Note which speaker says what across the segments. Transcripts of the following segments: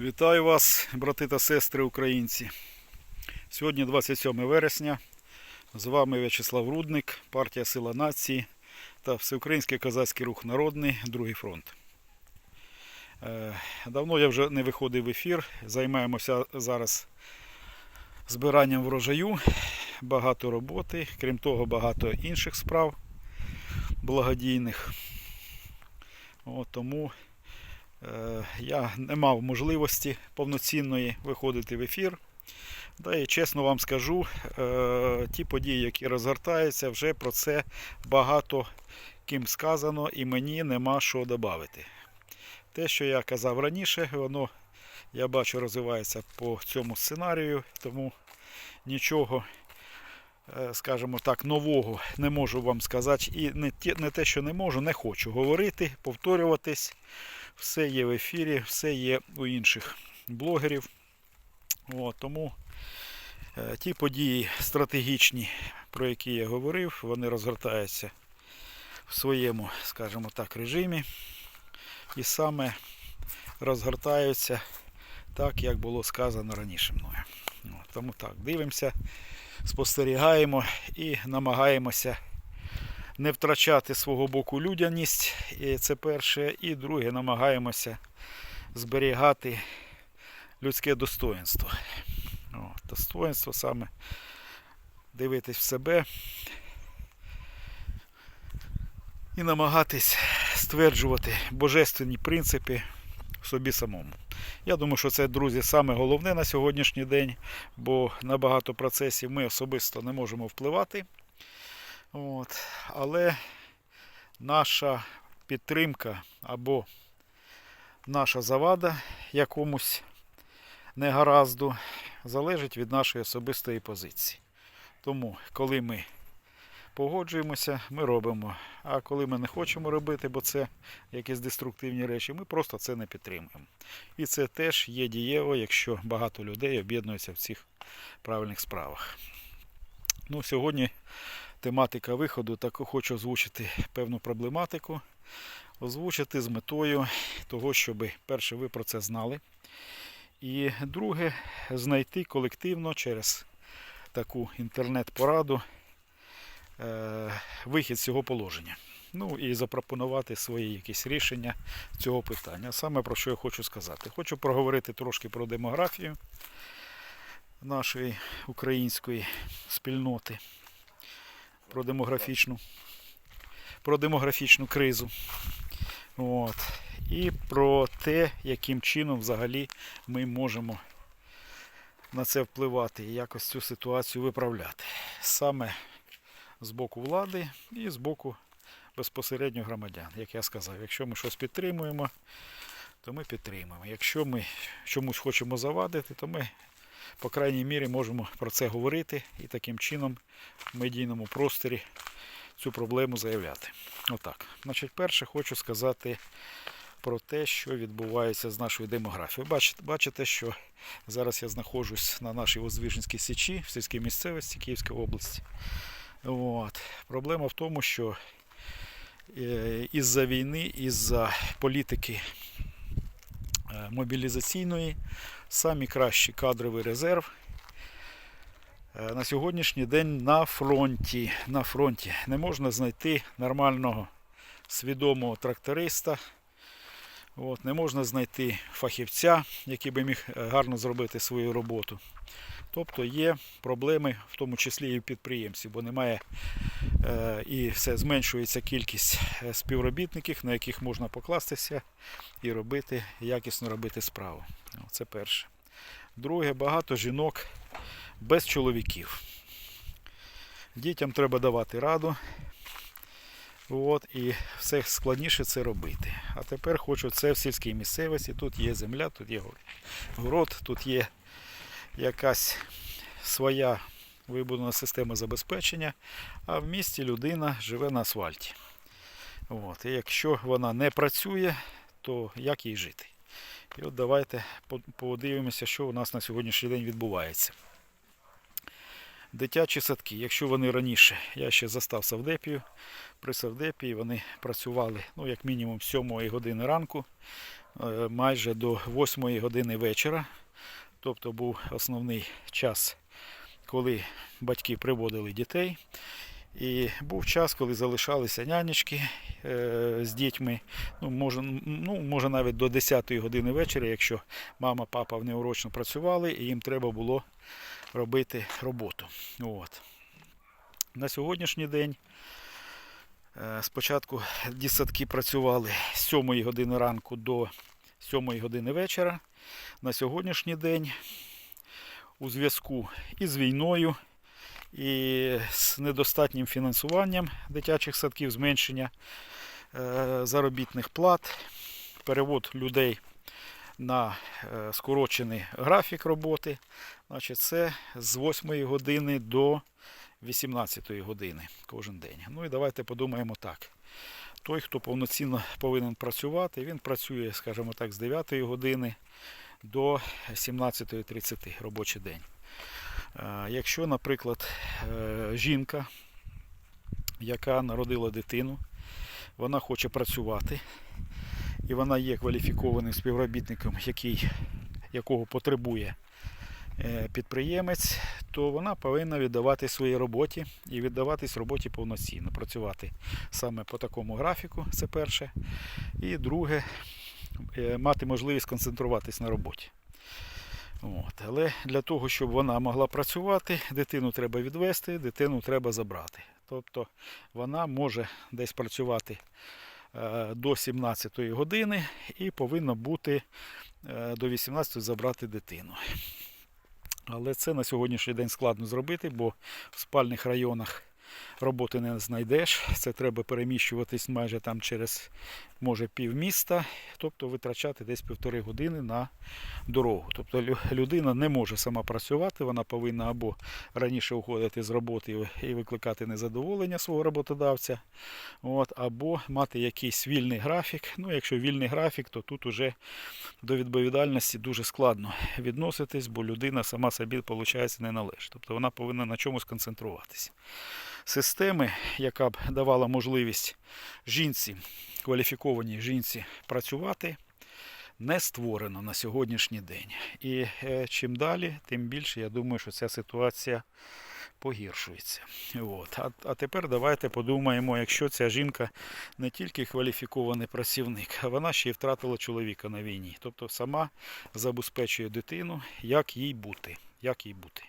Speaker 1: Вітаю вас, брати та сестри українці. Сьогодні 27 вересня. З вами В'ячеслав Рудник, партія Сила Нації та Всеукраїнський козацький рух Народний, Другий фронт. Е, Давно я вже не виходив в ефір. Займаємося зараз збиранням врожаю. Багато роботи, крім того, багато інших справ благодійних. От, тому я не мав можливості повноцінної виходити в ефір. Да і чесно вам скажу, е, ті події, які розгортаються, вже про це багато ким сказано, і мені нема що додати. Те, що я казав раніше, воно, я бачу, розвивається по цьому сценарію, тому нічого, е, скажімо так, нового не можу вам сказати. І не те, не те, що не можу, не хочу говорити, повторюватись. Все є в ефірі, все є у інших блогерів. От, тому е, ті події стратегічні, про які я говорив, вони розгортаються в своєму, скажімо так, режимі. І саме розгортаються так, як було сказано раніше мною. Тому так, дивимося, спостерігаємо і намагаємося не втрачати свого боку людяність, і це перше. І друге, намагаємося зберігати людське достоинство. О, достоинство саме дивитись в себе і намагатись стверджувати божественні принципи собі самому. Я думаю, що це, друзі, саме головне на сьогоднішній день, бо на багато процесів ми особисто не можемо впливати. От. Але наша підтримка або наша завада якомусь негаразду залежить від нашої особистої позиції. Тому, коли ми погоджуємося, ми робимо. А коли ми не хочемо робити, бо це якісь деструктивні речі, ми просто це не підтримуємо. І це теж є дієво, якщо багато людей об'єднуються в цих правильних справах. Ну, Сьогодні тематика виходу, так хочу озвучити певну проблематику, озвучити з метою того, щоб перше ви про це знали. І друге, знайти колективно через таку інтернет-пораду вихід з цього положення. Ну і запропонувати свої якісь рішення цього питання. Саме про що я хочу сказати. Хочу проговорити трошки про демографію нашої української спільноти про демографічну, про демографічну кризу. От. І про те, яким чином взагалі ми можемо на це впливати і якось цю ситуацію виправляти. Саме з боку влади і з боку безпосередньо громадян. Як я сказав, якщо ми щось підтримуємо, то ми підтримуємо. Якщо ми чомусь хочемо завадити, то ми по крайній мірі можемо про це говорити і таким чином в медійному просторі цю проблему заявляти. Отак. Значить, перше хочу сказати про те, що відбувається з нашою демографією. Бачите, бачите, що зараз я знаходжусь на нашій Воздвиженській січі в сільській місцевості Київської області. От. Проблема в тому, що е, із-за війни, із-за політики е, мобілізаційної самі кращі кадровий резерв е, на сьогоднішній день на фронті. На фронті не можна знайти нормального свідомого тракториста. От, Не можна знайти фахівця, який би міг гарно зробити свою роботу. Тобто є проблеми, в тому числі і в підприємців, бо немає е, і все зменшується кількість е, співробітників, на яких можна покластися і робити, якісно робити справу. Це перше. Друге, багато жінок без чоловіків. Дітям треба давати раду. От, і все складніше це робити. А тепер хочу це в сільській місцевості. Тут є земля, тут є город, тут є якась своя вибудована система забезпечення, а в місті людина живе на асфальті. От, І якщо вона не працює, то як їй жити? І от давайте подивимося, що у нас на сьогоднішній день відбувається. Дитячі садки, якщо вони раніше, я ще застав Савдепію, при Савдепії вони працювали ну, як мінімум з 7 години ранку е, майже до 8 години вечора. Тобто був основний час, коли батьки приводили дітей. І був час, коли залишалися нянечки е, з дітьми. Ну може, ну, може навіть до 10 години вечора, якщо мама, папа неурочно працювали, і їм треба було робити роботу. От. На сьогоднішній день е, спочатку дітсадки працювали з 7 години ранку до 7 години вечора. На сьогоднішній день у зв'язку із війною і з недостатнім фінансуванням дитячих садків, зменшення е, заробітних плат, перевод людей на е, скорочений графік роботи. Значить, це з 8 години до 18 години кожен день. Ну і давайте подумаємо так. Той, хто повноцінно повинен працювати, він працює, скажімо так, з 9 години до 17.30 робочий день. Е, Якщо, наприклад, е, жінка, яка народила дитину, вона хоче працювати, і вона є кваліфікованим співробітником, який, якого потребує підприємець, то вона повинна віддавати своїй роботі і віддаватись роботі повноцінно, працювати саме по такому графіку, це перше. І друге, е, мати можливість концентруватись на роботі. От. Але для того, щоб вона могла працювати, дитину треба відвести, дитину треба забрати. Тобто вона може десь працювати е, до 17 години і повинна бути е, до 18 забрати дитину. Але це на сьогоднішній день складно зробити, бо в спальних районах роботи не знайдеш. Це треба переміщуватись майже там через може півміста, тобто витрачати десь півтори години на дорогу. Тобто людина не може сама працювати, вона повинна або раніше уходити з роботи і викликати незадоволення свого роботодавця, от, або мати якийсь вільний графік. Ну, якщо вільний графік, то тут уже до відповідальності дуже складно відноситись, бо людина сама собі, виходить, не належить. Тобто вона повинна на чомусь концентруватися. Системи, яка б давала можливість жінці, кваліфікованій жінці працювати, не створено на сьогоднішній день. І е, чим далі, тим більше я думаю, що ця ситуація погіршується. От. А, а тепер давайте подумаємо, якщо ця жінка не тільки кваліфікований працівник, а вона ще й втратила чоловіка на війні. Тобто сама забезпечує дитину, як їй бути. Як їй бути.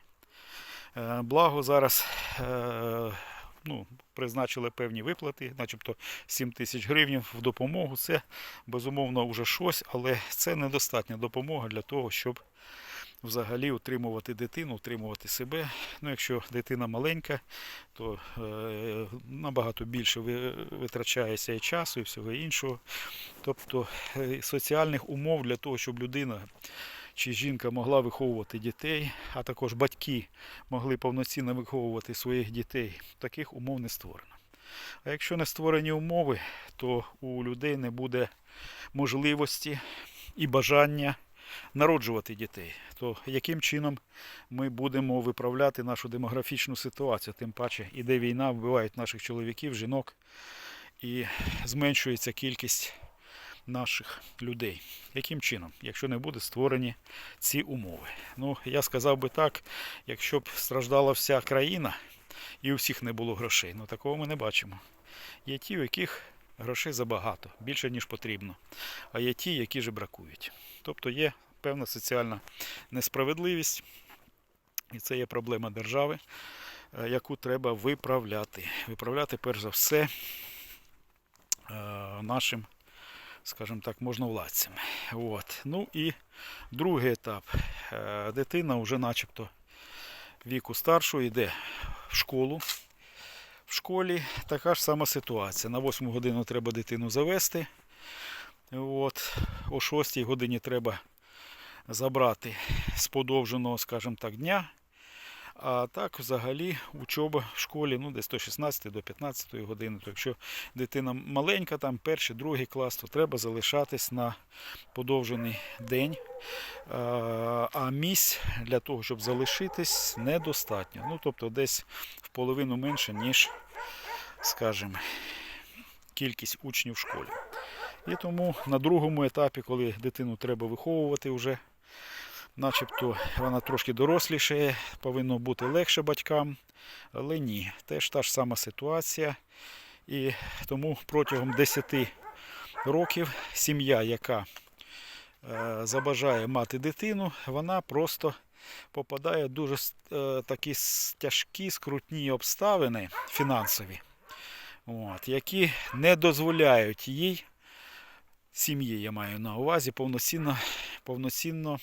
Speaker 1: Е, Благо зараз е, ну, призначили певні виплати, начебто 7 тисяч гривень в допомогу. Це безумовно вже щось, але це недостатня допомога для того, щоб взагалі утримувати дитину, утримувати себе. Ну, якщо дитина маленька, то е, набагато більше витрачається і часу, і всього іншого. Тобто е, соціальних умов для того, щоб людина чи жінка могла виховувати дітей, а також батьки могли повноцінно виховувати своїх дітей, таких умов не створено. А якщо не створені умови, то у людей не буде можливості і бажання народжувати дітей. То яким чином ми будемо виправляти нашу демографічну ситуацію? Тим паче іде війна, вбивають наших чоловіків, жінок і зменшується кількість наших людей. Яким чином, якщо не буде створені ці умови? Ну, я сказав би так, якщо б страждала вся країна і у всіх не було грошей, ну такого ми не бачимо. Є ті, у яких грошей забагато, більше ніж потрібно, а є ті, які же бракують. Тобто є певна соціальна несправедливість, і це є проблема держави, е, яку треба виправляти. Виправляти перш за все е, нашим скажімо так, можновладцями. От. Ну і другий етап. Е, Дитина вже начебто віку старшого йде в школу. В школі така ж сама ситуація. На 8 годину треба дитину завести. От. О 6 годині треба забрати з подовженого, скажімо так, дня. А так, взагалі, учоба в школі ну, десь до 16 до 15 години. То якщо дитина маленька, там перший, другий клас, то треба залишатись на подовжений день. А, місць для того, щоб залишитись, недостатньо. Ну, тобто десь в половину менше, ніж, скажімо, кількість учнів в школі. І тому на другому етапі, коли дитину треба виховувати вже, начебто вона трошки доросліше, повинно бути легше батькам, але ні, теж та ж сама ситуація. І тому протягом 10 років сім'я, яка е, забажає мати дитину, вона просто попадає в дуже е, такі тяжкі, скрутні обставини фінансові, от, які не дозволяють їй, сім'ї я маю на увазі, повноцінно, повноцінно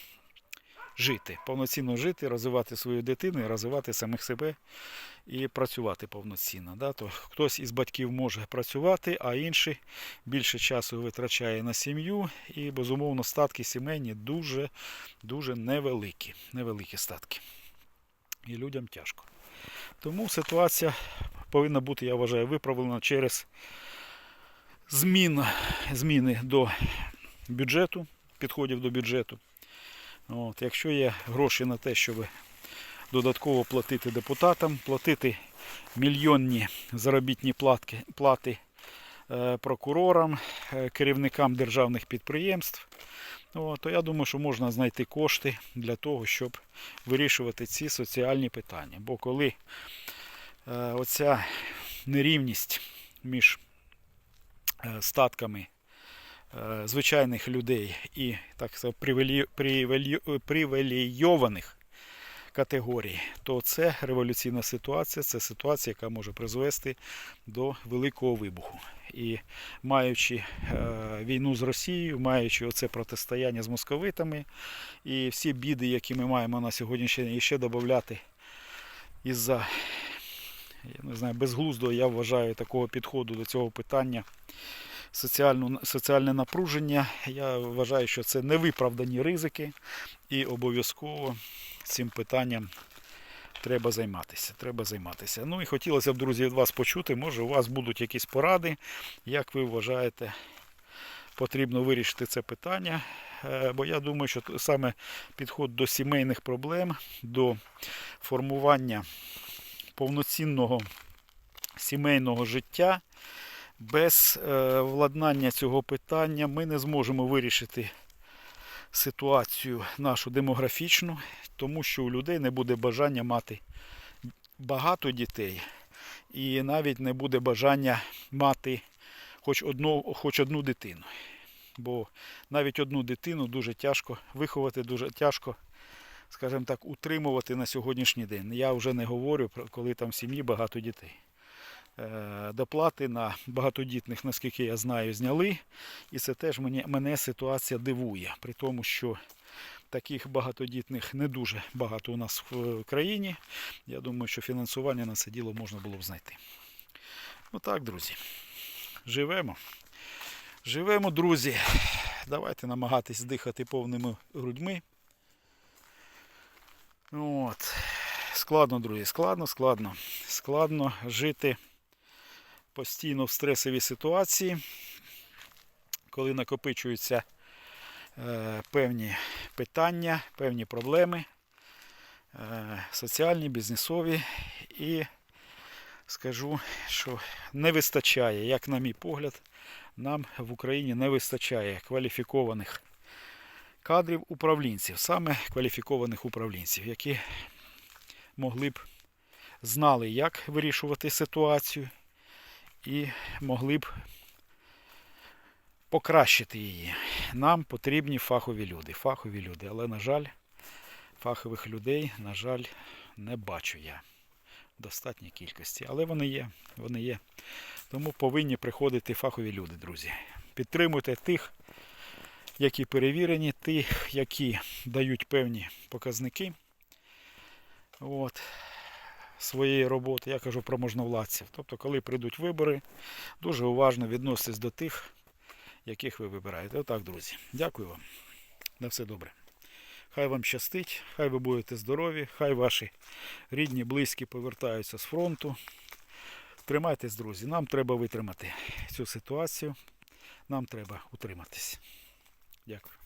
Speaker 1: жити. Повноцінно жити, розвивати свою дитину розвивати самих себе і працювати повноцінно. Да? То хтось із батьків може працювати, а інший більше часу витрачає на сім'ю. І, безумовно, статки сімейні дуже, дуже невеликі. Невеликі статки. І людям тяжко. Тому ситуація повинна бути, я вважаю, виправлена через змін, зміни до бюджету, підходів до бюджету. От, якщо є гроші на те, щоб додатково платити депутатам, платити мільйонні заробітні платки, плати е, прокурорам, е, керівникам державних підприємств, то я думаю, що можна знайти кошти для того, щоб вирішувати ці соціальні питання. Бо коли е, оця нерівність між статками звичайних людей і так привілейованих категорій, то це революційна ситуація, це ситуація, яка може призвести до великого вибуху. І маючи е, війну з Росією, маючи оце протистояння з московитами, і всі біди, які ми маємо на сьогоднішній день, і ще додати із-за я не знаю, безглуздо, я вважаю, такого підходу до цього питання соціальну, соціальне напруження. Я вважаю, що це невиправдані ризики, і обов'язково цим питанням треба займатися. Треба займатися. Ну і хотілося б, друзі, від вас почути, може у вас будуть якісь поради, як ви вважаєте, потрібно вирішити це питання. Е, Бо я думаю, що саме підход до сімейних проблем, до формування повноцінного сімейного життя. Без е, владнання цього питання ми не зможемо вирішити ситуацію нашу демографічну, тому що у людей не буде бажання мати багато дітей, і навіть не буде бажання мати хоч одну, хоч одну дитину. Бо навіть одну дитину дуже тяжко виховати, дуже тяжко, скажімо так, утримувати на сьогоднішній день. Я вже не говорю про коли там в сім'ї багато дітей. Е, Доплати на багатодітних, наскільки я знаю, зняли. І це теж мене, мене ситуація дивує. При тому, що таких багатодітних не дуже багато у нас в країні. Я думаю, що фінансування на це діло можна було б знайти. Ну так, друзі. Живемо. Живемо, друзі. Давайте намагатись дихати повними грудьми. От. Складно, друзі, складно, складно. Складно жити постійно в стресовій ситуації, коли накопичуються е, певні питання, певні проблеми, е, соціальні, бізнесові. І скажу, що не вистачає, як на мій погляд, нам в Україні не вистачає кваліфікованих кадрів управлінців, саме кваліфікованих управлінців, які могли б знали, як вирішувати ситуацію, і могли б покращити її. Нам потрібні фахові люди. Фахові люди. Але, на жаль, фахових людей, на жаль, не бачу я в достатній кількості. Але вони є. Вони є. Тому повинні приходити фахові люди, друзі. Підтримуйте тих, які перевірені, тих, які дають певні показники. От своєї роботи, я кажу про можновладців. Тобто, коли прийдуть вибори, дуже уважно відноситесь до тих, яких ви вибираєте. Отак, друзі. Дякую вам. На все добре. Хай вам щастить, хай ви будете здорові, хай ваші рідні, близькі повертаються з фронту. Тримайтесь, друзі. Нам треба витримати цю ситуацію. Нам треба утриматись. Дякую.